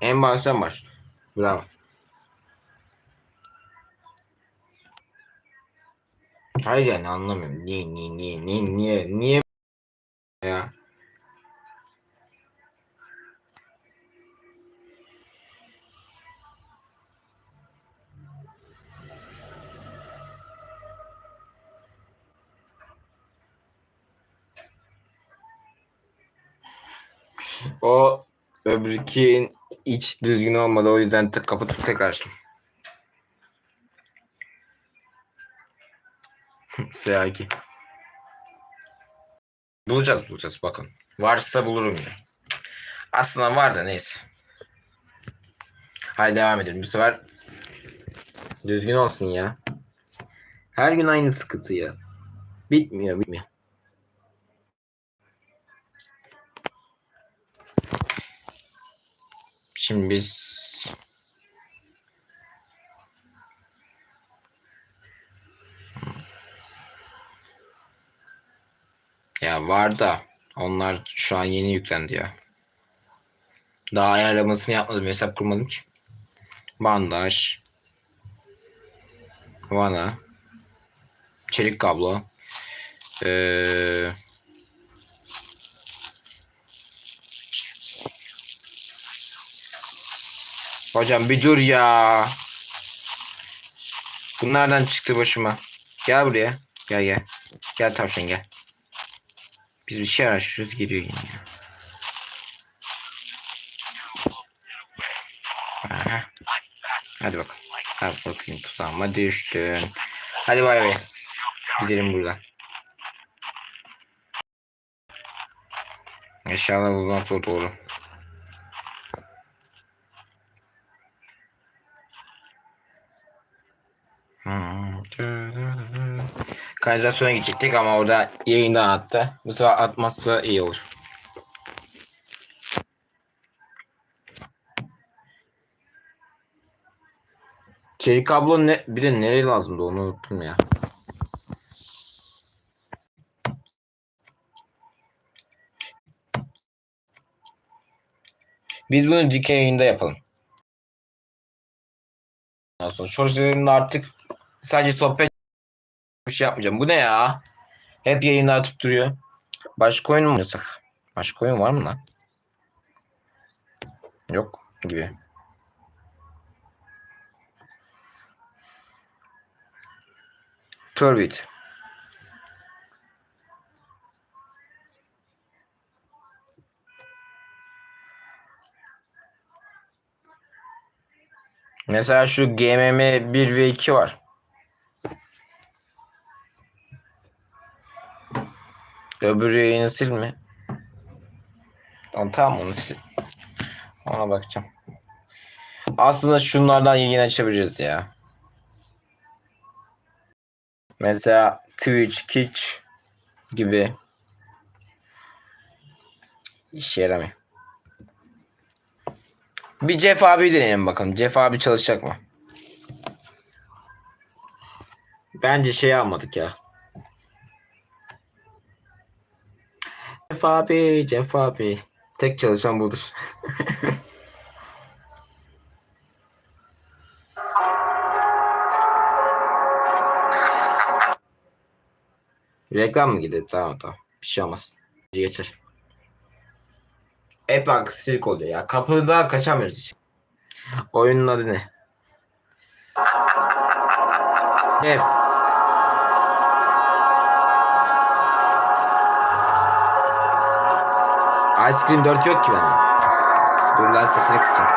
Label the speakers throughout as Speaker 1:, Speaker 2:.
Speaker 1: En baştan baş. Bravo. Hayır yani anlamıyorum. Niye niye niye niye niye niye ya? O öbürki iç düzgün olmadı. O yüzden tek kapatıp tekrar açtım. SH2. Bulacağız bulacağız bakın. Varsa bulurum ya. Aslında var da neyse. Haydi devam edelim. Bu sefer düzgün olsun ya. Her gün aynı sıkıntı ya. Bitmiyor bitmiyor. Şimdi biz ya var da onlar şu an yeni yüklendi ya. Daha ayarlamasını yapmadım. Hesap kurmadım ki. Bandaj. Vana. Çelik kablo. Ee, Hocam bir dur ya. Bunlardan çıktı başıma. Gel buraya. Gel gel. Gel tavşan gel. Biz bir şey araştırıyoruz geliyor yine ya. Aha. Hadi bakalım. Hadi bakayım tuzağıma düştün. Hadi bay bay. Gidelim buradan. İnşallah buradan sonra doğru. Kanalizasyona gidecektik ama orada yayından attı. Bu sefer atmazsa iyi olur. Çelik kablo ne bir de nereye lazımdı onu unuttum ya. Biz bunu dikey yayında yapalım. Sonra Şorjlarımda artık sadece sohbet bir şey yapmayacağım. Bu ne ya? Hep yayınlar atıp duruyor. Başka oyun mu oynasak? Başka oyun var mı lan? Yok gibi. Turbid. Mesela şu GMM 1 ve 2 var. Öbür yayını sil mi? Tamam, onu sil. Ona bakacağım. Aslında şunlardan yayın açabiliriz ya. Mesela Twitch, Kick gibi. İşe yaramıyor. Bir Jeff abi deneyelim bakalım. Jeff abi çalışacak mı? Bence şey almadık ya. Jeff abi, Jeff abi. Tek çalışan budur. Reklam mı gidiyor? Tamam tamam. Bir şey olmaz. Geçer. Hep aksilik oluyor ya. Kapıda kaçamıyoruz hiç. Oyunun adı ne? F. Ice Cream 4 yok ki bende. Dur lan sesini kısayım.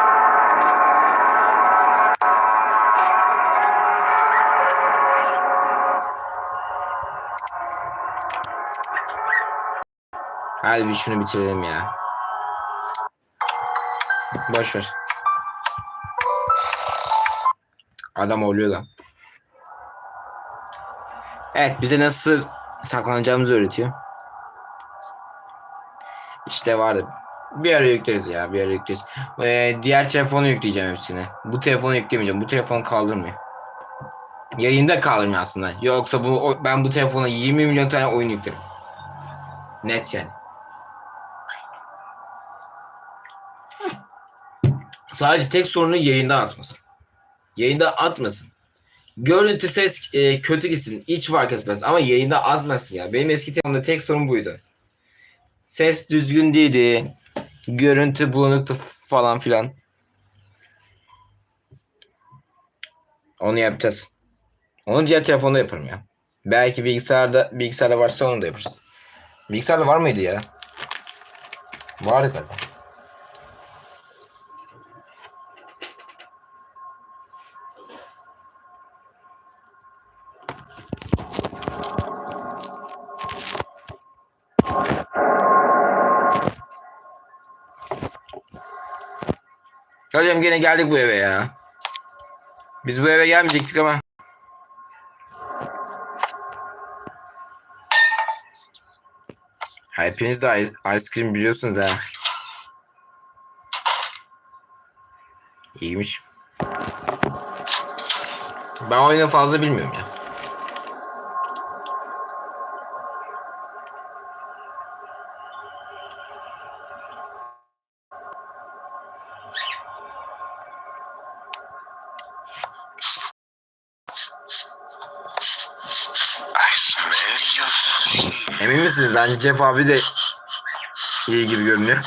Speaker 1: Hadi bir şunu bitirelim ya. Boş ver. Adam oluyor lan. Evet bize nasıl saklanacağımızı öğretiyor. İşte vardı. Bir ara yükleriz ya bir ara yükleriz. Ee, diğer telefonu yükleyeceğim hepsini. Bu telefonu yüklemeyeceğim. Bu telefon kaldırmıyor. Yayında kaldırmıyor aslında. Yoksa bu ben bu telefona 20 milyon tane oyun yüklerim. Net yani. Sadece tek sorunu yayında atmasın. Yayında atmasın. Görüntü ses e, kötü gitsin. Hiç fark etmez. Ama yayında atmasın ya. Benim eski telefonumda tek sorun buydu. Ses düzgün değildi. Görüntü bulanıktı falan filan. Onu yapacağız. Onu diğer telefonda yaparım ya. Belki bilgisayarda bilgisayarda varsa onu da yaparız. Bilgisayarda var mıydı ya? Vardı galiba. Hocam gene geldik bu eve ya. Biz bu eve gelmeyecektik ama. Hepiniz de ice cream biliyorsunuz ha. İyiymiş. Ben oyunu fazla bilmiyorum ya. Emin misiniz? Bence Jeff abi de iyi gibi görünüyor.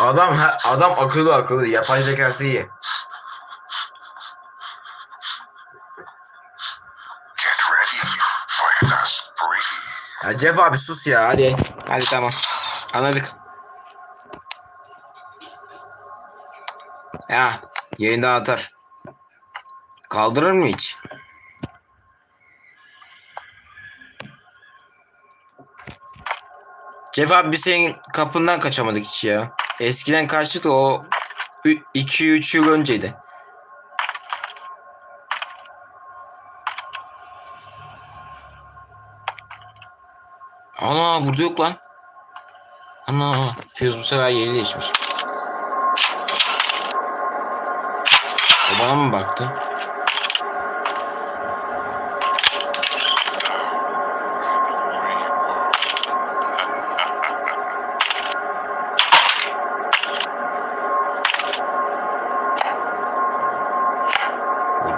Speaker 1: adam adam akıllı akıllı. Yapay zekası iyi. Ya Jeff abi sus ya hadi. Hadi tamam. Anladık. Ya yayında atar. Kaldırır mı hiç? Jeff abi biz senin kapından kaçamadık hiç ya. Eskiden kaçtık o 2-3 yıl önceydi. Ana burada yok lan. Ana Fuse bu sefer yeri değişmiş. O bana mı baktı?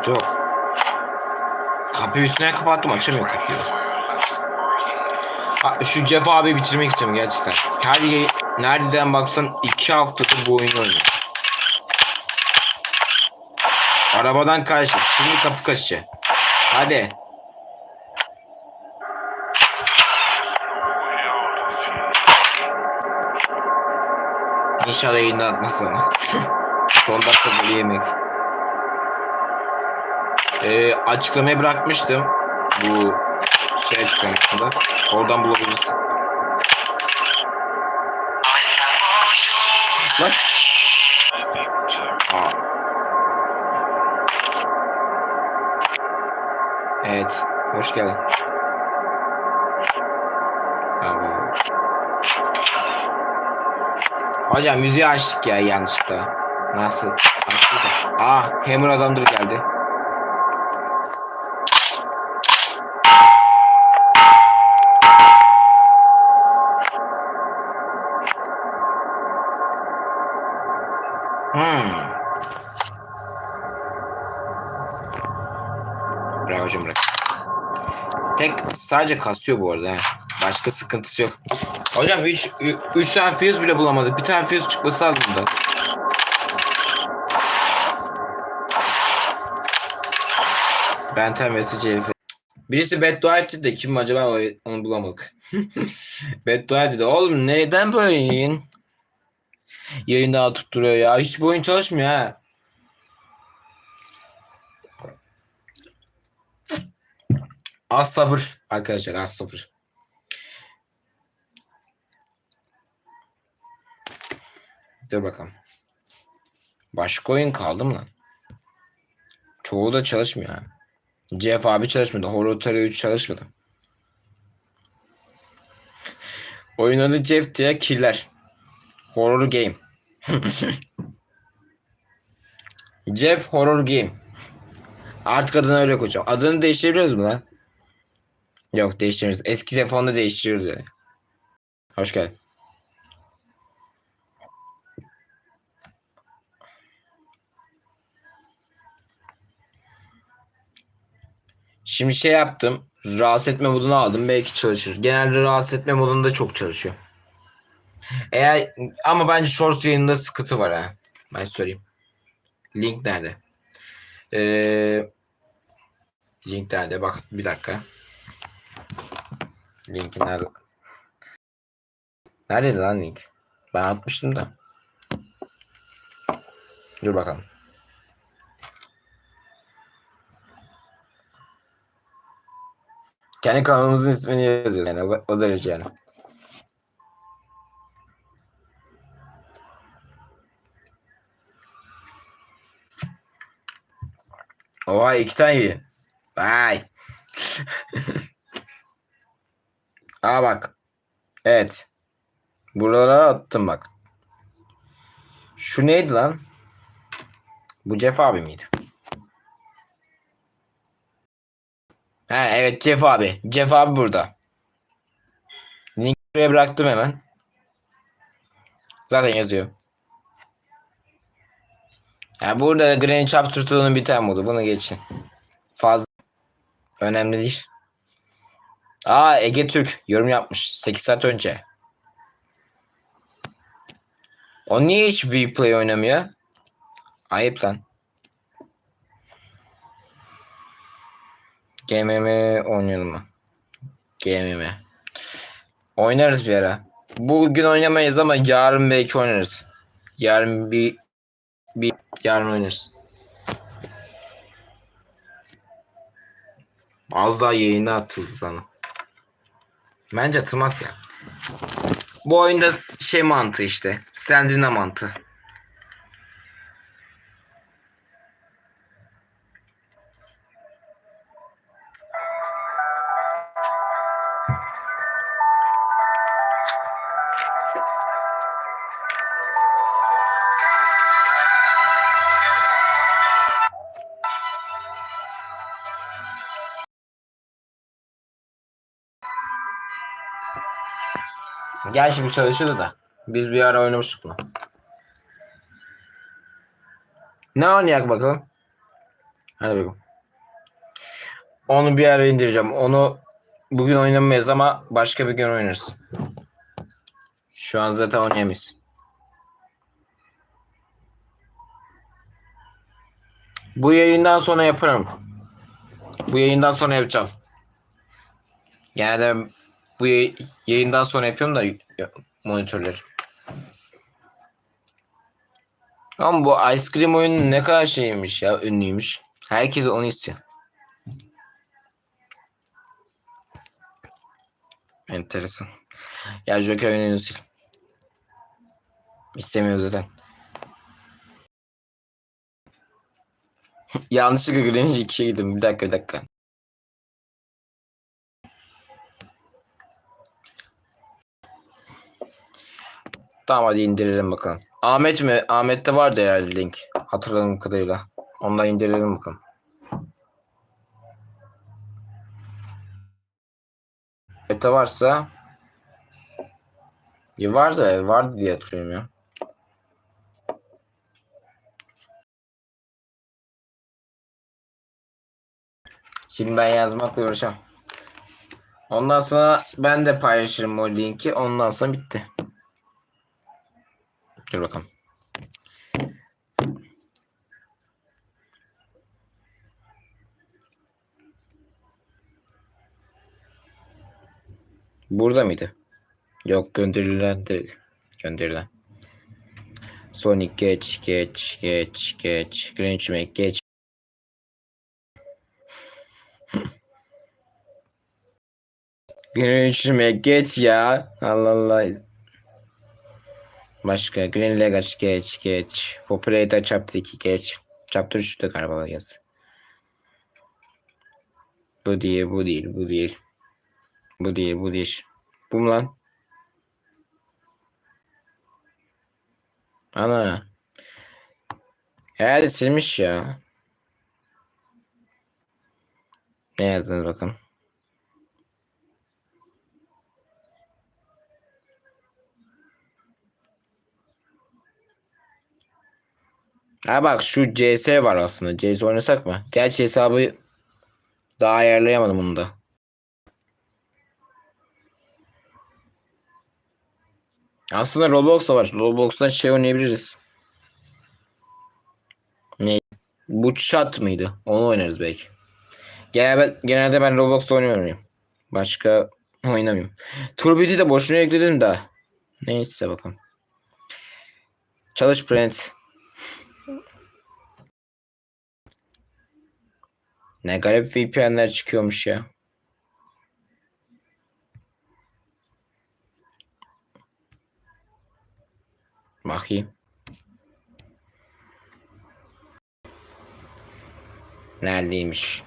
Speaker 1: Yok. Kapıyı üstüne kapattım açamıyor kapıyı. Şu Jeff abi bitirmek istiyorum gerçekten. Her nereden baksan iki haftadır bu oyunu oynuyor. Arabadan karşı. Şimdi kapı kaçışı. Hadi. İnşallah yayında atmasın. Son dakika golü yemek. Ee, açıklamayı bırakmıştım. Bu şey açıklamasında. Oradan bulabilirsin. Aa. Evet. Hoş geldin. Hocam müziği açtık ya yanlışlıkla. Nasıl? Açtıysa. Aa, Hammer adamdır geldi. Tek sadece kasıyor bu arada. Başka sıkıntısı yok. Hocam 3 3 tane fuse bile bulamadık. Bir tane fuse çıkması lazım burada. Benten vs CF. Birisi beddua etti de kim acaba onu bulamadık. beddua etti de oğlum neden böyle yayın? Yayın daha tutturuyor ya. Hiç bu oyun çalışmıyor ha. Az sabır arkadaşlar az sabır. Dur bakalım. Başka oyun kaldı mı lan? Çoğu da çalışmıyor ha. CF abi çalışmadı. Horror Terror 3 çalışmadı. Oyun adı Jeff diye Killer. Horror Game. Jeff Horror Game. Artık adını öyle koyacağım. Adını değiştirebiliyoruz mu lan? Yok değiştiririz. Eski telefonda değiştirirdi. Hoş geldin. Şimdi şey yaptım. Rahatsız etme modunu aldım. Belki çalışır. Genelde rahatsız etme modunda çok çalışıyor. Eğer ama bence shorts yayında sıkıntı var ha. Ben söyleyeyim. Link nerede? Ee, link nerede? Bak bir dakika. Link nerede? Neredeydi lan link? Ben atmıştım da. Dur bakalım. Kendi kanalımızın ismini yazıyoruz yani o, o derece yani. Oha iki tane iyi. Vay. Aa bak. Evet. Buralara attım bak. Şu neydi lan? Bu Jeff abi miydi? Ha evet Jeff abi. Jeff abi burada. Link buraya bıraktım hemen. Zaten yazıyor. Ya burada Granny Chapter 2'nun bir tane modu. Bunu geçin. Fazla önemli değil. Aa Ege Türk yorum yapmış 8 saat önce. O niye hiç Vplay oynamıyor? Ayıp lan. GMM oynayalım mı? GMM. Oynarız bir ara. Bugün oynamayız ama yarın belki oynarız. Yarın bir bir yarın oynarız. Az daha yayına atıldı sana. Bence atılmaz ya. Bu oyunda şey mantığı işte. Sendrina mantığı. Gerçi bu çalışıyordu da. Biz bir ara oynamıştık bunu. Ne oynayak bakalım? Hadi bakalım. Onu bir ara indireceğim. Onu bugün oynamayız ama başka bir gün oynarız. Şu an zaten oynayamayız. Bu yayından sonra yaparım. Bu yayından sonra yapacağım. Yani bu yay- yayından sonra yapıyorum da monitörleri. Ama bu Ice Cream oyunu ne kadar şeymiş ya ünlüymüş. Herkes onu istiyor. Enteresan. Ya Joker oyununu sil. İstemiyor zaten. Yanlışlıkla Greenwich 2'ye gittim. Bir dakika bir dakika. Tamam hadi indirelim bakalım. Ahmet mi? Ahmet'te vardı herhalde link. Hatırladığım kadarıyla. Ondan indirelim bakalım. Ahmet'te varsa ya vardı, vardı diye hatırlıyorum ya. Şimdi ben yazmakla uğraşamam. Ondan sonra ben de paylaşırım o linki. Ondan sonra bitti. Dur bakalım. Burada mıydı? Yok gönderilen değil. Gönderilen. Sonic geç geç geç geç. Grinch Mac geç. Grinch Mac geç ya. Allah Allah. Başka Green Legacy geç geç. Populator Chapter 2 geç. Chapter 3'te galiba yaz. Bu değil bu değil bu değil. Bu değil bu değil. Bu mu lan? Ana. Herhalde silmiş ya. Ne yazdınız bakalım. Ha bak şu CS var aslında. CS oynasak mı? Gerçi hesabı Daha ayarlayamadım bunu da. Aslında Roblox var. Roblox'tan şey oynayabiliriz. Ne? Bu chat mıydı? Onu oynarız belki. Genelde, ben Roblox'ta oynuyorum. Başka oynamıyorum. Turbiti de boşuna yükledim de. Neyse bakalım. Çalış print. Ne garip VPN'ler çıkıyormuş ya. Bakayım. Neredeymiş?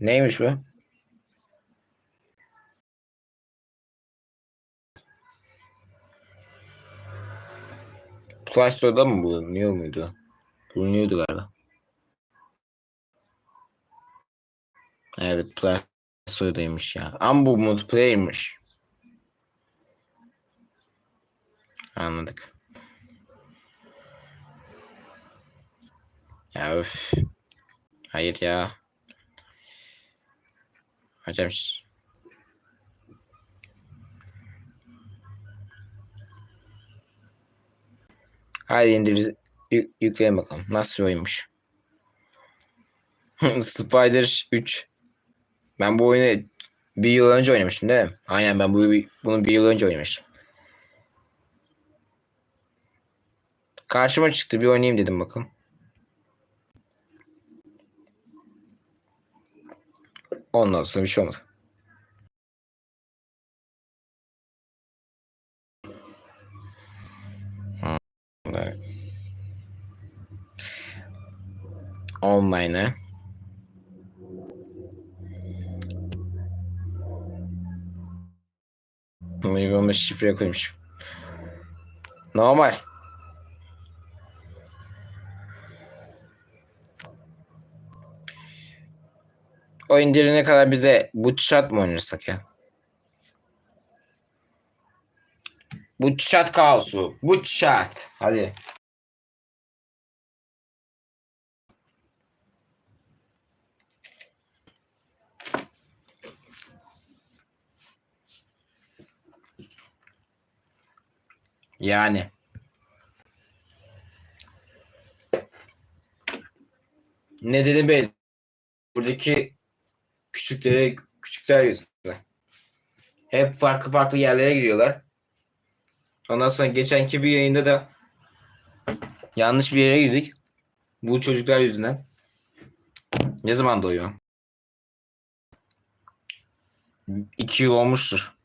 Speaker 1: Neymiş bu? Play Store'da mı bulunuyor muydu? Bulunuyordu galiba. Evet Play Store'daymış ya. Ama bu multiplayer'mış. Anladık. Ya öf. Hayır ya. Hocam ş- Hadi indir yük, bakalım. Nasıl oyunmuş? Spider 3. Ben bu oyunu bir yıl önce oynamıştım değil mi? Aynen ben bu, bunu bir yıl önce oynamıştım. Karşıma çıktı bir oynayayım dedim bakalım. Ondan sonra bir şey olmadı. Evet. Online'e. Uygulama şifre koymuş. Normal. O indirene kadar bize bu chat mı oynarsak ya? Bu chat kaosu. Bu chat. Hadi. Yani. Ne dedim ben? Buradaki küçüklere küçükler yüzünden. Hep farklı farklı yerlere giriyorlar. Ondan sonra geçenki bir yayında da yanlış bir yere girdik. Bu çocuklar yüzünden. Ne zaman doğuyor? İki yıl olmuştur.